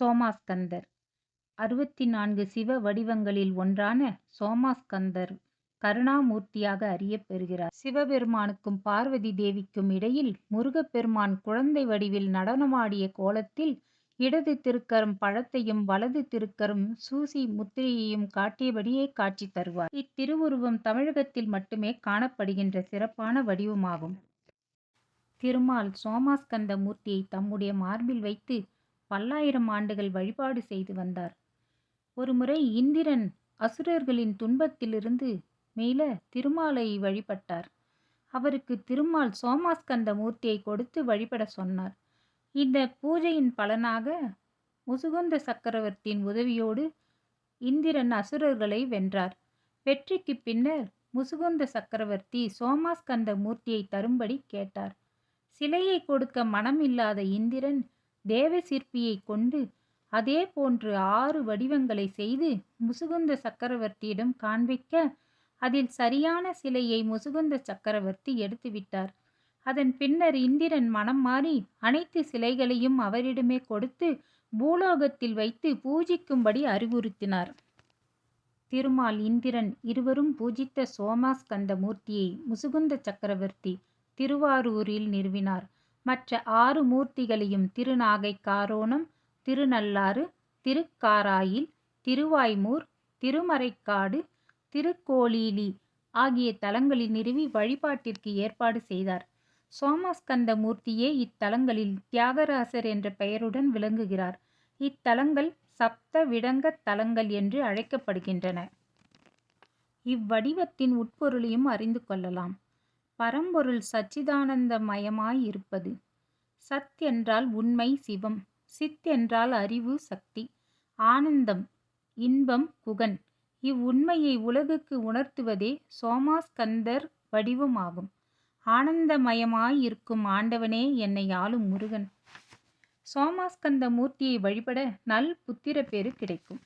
சோமாஸ்கந்தர். அறுபத்தி நான்கு சிவ வடிவங்களில் ஒன்றான சோமாஸ்கந்தர் கருணாமூர்த்தியாக அறியப்பெறுகிறார். சிவபெருமானுக்கும் பார்வதி தேவிக்கும் இடையில் முருகப்பெருமான் குழந்தை வடிவில் நடனமாடிய கோலத்தில் இடது திருக்கரம் பழத்தையும் வலது திருக்கரம் சூசி முத்திரையையும் காட்டியபடியே காட்சி தருவார். இத்திருவுருவம் தமிழகத்தில் மட்டுமே காணப்படுகின்ற சிறப்பான வடிவமாகும். திருமால் சோமாஸ்கந்த மூர்த்தியை தம்முடைய மார்பில் வைத்து பல்லாயிரம் ஆண்டுகள் வழிபாடு செய்து வந்தார். ஒருமுறை இந்திரன் அசுரர்களின் துன்பத்திலிருந்து மீள திருமாலை வழிபட்டார். அவருக்கு திருமால் சோமாஸ்கந்த மூர்த்தியை கொடுத்து வழிபட சொன்னார். இந்த பூஜையின் பலனாக முசுகுந்த சக்கரவர்த்தியின் உதவியோடு இந்திரன் அசுரர்களை வென்றார். வெற்றிக்கு பின்னர் முசுகுந்த சக்கரவர்த்தி சோமாஸ்கந்த மூர்த்தியை தரும்படி கேட்டார். சிலையை கொடுக்க மனமில்லாத இந்திரன் தேவ சிற்பியை கொண்டு அதே போன்று ஆறு வடிவங்களை செய்து முசுகுந்த சக்கரவர்த்தியிடம் காண்பிக்க அதில் சரியான சிலையை முசுகுந்த சக்கரவர்த்தி எடுத்துவிட்டார். அதன் பின்னர் இந்திரன் மனம் மாறி அனைத்து சிலைகளையும் அவரிடமே கொடுத்து பூலோகத்தில் வைத்து பூஜிக்கும்படி அறிவுறுத்தினார். திருமால் இந்திரன் இருவரும் பூஜித்த சோமாஸ்கந்த மூர்த்தியை முசுகுந்த சக்கரவர்த்தி திருவாரூரில் நிறுவினார். மற்ற ஆறு மூர்த்திகளையும் திருநாகைக்காரோணம் திருநள்ளாறு திருக்காராயில் திருவாய்மூர் திருமறைக்காடு திருக்கோளீலி ஆகிய தலங்களில் நிறுவி வழிபாட்டிற்கு ஏற்பாடு செய்தார். சோமஸ்கந்த மூர்த்தியே இத்தலங்களில் தியாகராசர் என்ற பெயருடன் விளங்குகிறார். இத்தலங்கள் சப்த விடங்க தலங்கள் என்று அழைக்கப்படுகின்றன. இவ்வடிவத்தின் உட்பொருளையும் அறிந்து கொள்ளலாம். பரம்பொருள் சச்சிதானந்தமயமாய் இருப்பது. சத் என்றால் உண்மை சிவம். சித் என்றால் அறிவு சக்தி. ஆனந்தம் இன்பம் குகன். இவ்வுண்மையை உலகுக்கு உணர்த்துவதே சோமாஸ்கந்தர் வடிவமாகும். ஆனந்தமயமாயிருக்கும் ஆண்டவனே என்னை ஆளும் முருகன். சோமாஸ்கந்த மூர்த்தியை வழிபட நல் புத்திர பேறு கிடைக்கும்.